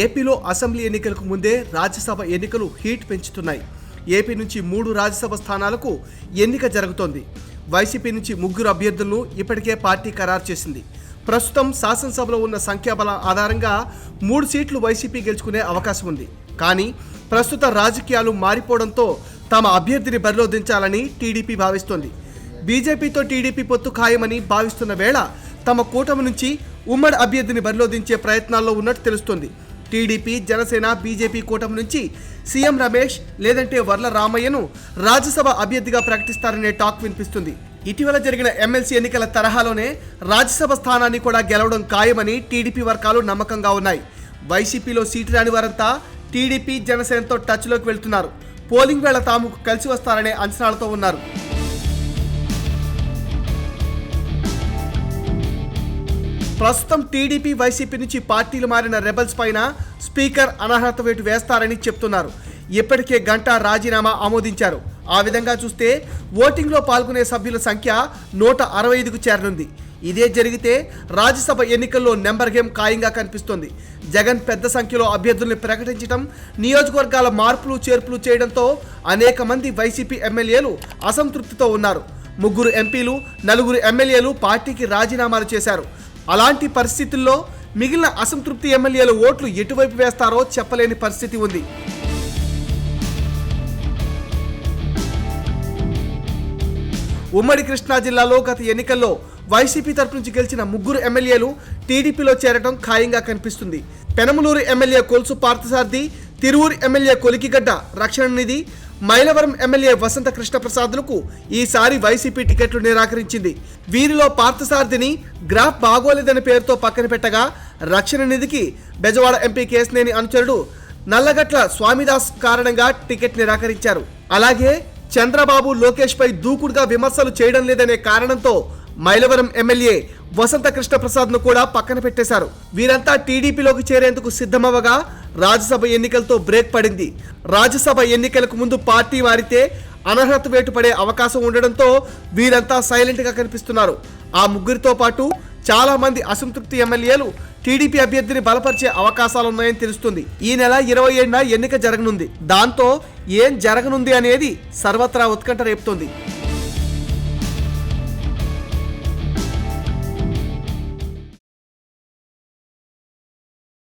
ఏపీలో అసెంబ్లీ ఎన్నికలకు ముందే రాజ్యసభ ఎన్నికలు హీట్ పెంచుతున్నాయి. ఏపీ నుంచి మూడు రాజ్యసభ స్థానాలకు ఎన్నిక జరుగుతోంది. వైసీపీ నుంచి ముగ్గురు అభ్యర్థులను ఇప్పటికే పార్టీ ఖరారు చేసింది. ప్రస్తుతం శాసనసభలో ఉన్న సంఖ్యాబలం ఆధారంగా మూడు సీట్లు వైసీపీ గెలుచుకునే అవకాశం ఉంది. కానీ ప్రస్తుత రాజకీయాలు మారిపోవడంతో తమ అభ్యర్థిని బరిలో దించాలని టీడీపీ భావిస్తోంది. బీజేపీతో టీడీపీ పొత్తు ఖాయమని భావిస్తున్న వేళ తమ కూటమి నుంచి ఉమ్మడి అభ్యర్థిని బరిలో దించే ప్రయత్నాల్లో ఉన్నట్టు తెలుస్తోంది. టీడీపీ జనసేన బీజేపీ కూటమి నుంచి సీఎం రమేష్ లేదంటే వర్ల రామయ్యను రాజ్యసభ అభ్యర్థిగా ప్రకటిస్తారనే టాక్ వినిపిస్తుంది. ఇటీవల జరిగిన ఎమ్మెల్సీ ఎన్నికల తరహాలోనే రాజ్యసభ స్థానాన్ని కూడా గెలవడం ఖాయమని టీడీపీ వర్గాలు నమ్మకంగా ఉన్నాయి. వైసీపీలో సీటు రాని వారంతా టీడీపీ జనసేనతో టచ్లోకి వెళ్తున్నారు. పోలింగ్ వేళ తాము కలిసి వస్తారనే అంచనాలతో ఉన్నారు. ప్రస్తుతం టీడీపీ వైసీపీ నుంచి పార్టీలు మారిన రెబల్స్ పైన స్పీకర్ అనర్హత వేటు వేస్తారని చెప్తున్నారు. ఇప్పటికే గంటా రాజీనామా ఆమోదించారు. ఆ విధంగా చూస్తే ఓటింగ్లో పాల్గొనే సభ్యుల సంఖ్య నూట అరవై ఐదుకు చేరనుంది. ఇదే జరిగితే రాజ్యసభ ఎన్నికల్లో నెంబర్ గేమ్ ఖాయంగా కనిపిస్తోంది. జగన్ పెద్ద సంఖ్యలో అభ్యర్థుల్ని ప్రకటించడం నియోజకవర్గాల మార్పులు చేర్పులు చేయడంతో అనేక మంది వైసీపీ ఎమ్మెల్యేలు అసంతృప్తితో ఉన్నారు. ముగ్గురు ఎంపీలు నలుగురు ఎమ్మెల్యేలు పార్టీకి రాజీనామాలు చేశారు. అలాంటి పరిస్థితుల్లో మిగిలిన అసంతృప్తి ఎమ్మెల్యేల ఓట్లు ఎటువైపు వేస్తారో చెప్పలేని పరిస్థితి ఉంది. ఉమ్మడి కృష్ణా జిల్లాలో గత ఎన్నికల్లో వైసీపీ తరపు నుంచి గెలిచిన ముగ్గురు ఎమ్మెల్యేలు టీడీపీలో చేరడం ఖాయంగా కనిపిస్తుంది. Penamaluru MLA Kolusu Parthasarathy Tiruvuru MLA Kolikigadda Rakshana Nidhi Mylavaram MLA వసంత కృష్ణప్రసాద్లకు ఈసారి వైసీపీ టికెట్లు నిరాకరించింది. వీరిలో పార్థసారథిని గ్రాఫ్ బాగోలేదనే పేరుతో పక్కన పెట్టగా రక్షణ నిధికి బెజవాడ ఎంపీ కేశనేని అనుచరుడు నల్లగట్ల స్వామిదాస్ కారణంగా టికెట్ నిరాకరించారు. అలాగే చంద్రబాబు లోకేష్ పై దూకుడుగా విమర్శలు చేయడం లేదనే కారణంతో మైలవరం ఎమ్మెల్యే వసంత కృష్ణ ప్రసాద్ను కూడా పక్కన పెట్టేశారు. వీరంతా టీడీపీలోకి చేరేందుకు సిద్ధమవ్వగా రాజ్యసభ ఎన్నికలతో బ్రేక్ పడింది. రాజ్యసభ ఎన్నికలకు ముందు పార్టీ మారితే అనర్హత వేటు పడే అవకాశం ఉండడంతో వీరంతా సైలెంట్గా కనిపిస్తున్నారు. ఆ ముగ్గురితో పాటు చాలా మంది అసంతృప్తి ఎమ్మెల్యేలు టీడీపీ అభ్యర్థిని బలపరిచే అవకాశాలున్నాయని తెలుస్తుంది. ఈ నెల ఇరవై ఏడున ఎన్నిక జరగనుంది. దాంతో ఏం జరగనుంది అనేది సర్వత్రా ఉత్కంఠ రేపుతోంది.